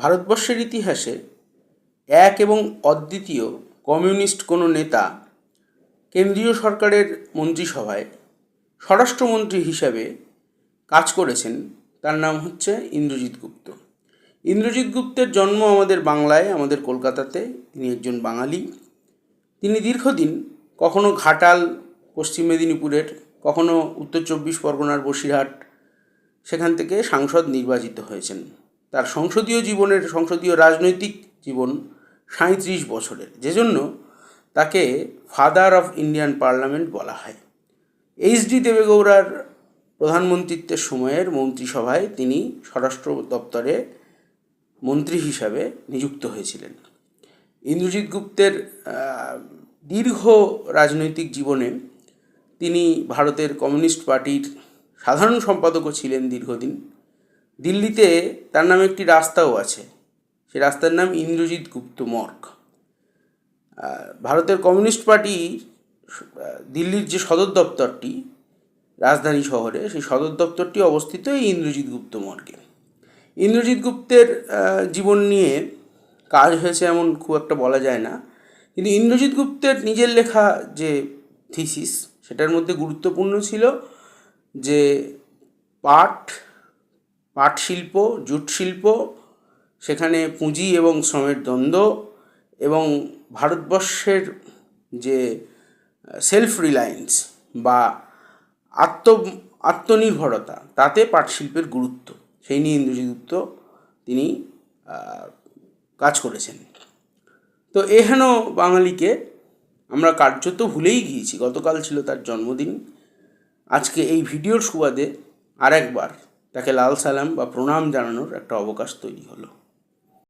ভারতবর্ষের ইতিহাসে এক এবং অদ্বিতীয় কমিউনিস্ট কোনো নেতা কেন্দ্রীয় সরকারের মন্ত্রিসভায় স্বরাষ্ট্রমন্ত্রী হিসাবে কাজ করেছেন, তার নাম হচ্ছে ইন্দ্রজিৎ গুপ্ত। ইন্দ্রজিৎ গুপ্তের জন্ম আমাদের বাংলায়, আমাদের কলকাতাতে। তিনি একজন বাঙালি। তিনি দীর্ঘদিন কখনো ঘাটাল, পশ্চিম মেদিনীপুরের, কখনো উত্তর চব্বিশ পরগনার বসিরহাট, সেখান থেকে সাংসদ নির্বাচিত হয়েছেন। তার সংসদীয় জীবনের, সংসদীয় রাজনৈতিক জীবন সাঁত্রিশ বছরের। যে জন্য তাকে ফাদার অফ ইন্ডিয়ান পার্লামেন্ট বলা হয়। এইচ ডি দেবেগৌড়ার প্রধানমন্ত্রিত্বের সময়ের মন্ত্রিসভায় তিনি স্বরাষ্ট্র দপ্তরে মন্ত্রী হিসাবে নিযুক্ত হয়েছিলেন। ইন্দ্রজিৎ গুপ্তের দীর্ঘ রাজনৈতিক জীবনে তিনি ভারতের কমিউনিস্ট পার্টির সাধারণ সম্পাদকও ছিলেন দীর্ঘদিন। দিল্লিতে তার নামে একটি রাস্তাও আছে। সে রাস্তার নাম ইন্দ্রজিৎ গুপ্ত মর্গ। ভারতের কমিউনিস্ট পার্টি দিল্লির যে সদর দপ্তরটি, রাজধানী শহরে, সেই সদর দপ্তরটি অবস্থিত এই ইন্দ্রজিৎ গুপ্ত মর্গে। ইন্দ্রজিৎ গুপ্তের জীবন নিয়ে কাজ হয়েছে এমন খুব একটা বলা যায় না। কিন্তু ইন্দ্রজিৎ গুপ্তের নিজের লেখা যে থিসিস সেটার মধ্যে গুরুত্বপূর্ণ ছিল যে পাট পাট শিল্প জুট শিল্প সেখানে পুঁজি এবং শ্রমের দ্বন্দ্ব এবং ভারতবর্ষের যে সেলফ রিলায়েন্স বা আত্ম, আত্মনির্ভরতা, তাতে পাট শিল্পের গুরুত্ব। সেই নিয়ে ইন্দ্রজিৎ গুপ্ত তিনি কাজ করেছেন। তো এহেন বাঙালিকে আমরা কার্যত ভুলেই গিয়েছি। গতকাল ছিল তার জন্মদিন। আজকে এই ভিডিওর সুবাদে আরেকবার তাকে লাল সালাম বা প্রণাম জানানোর একটা অবকাশ তৈরি হলো।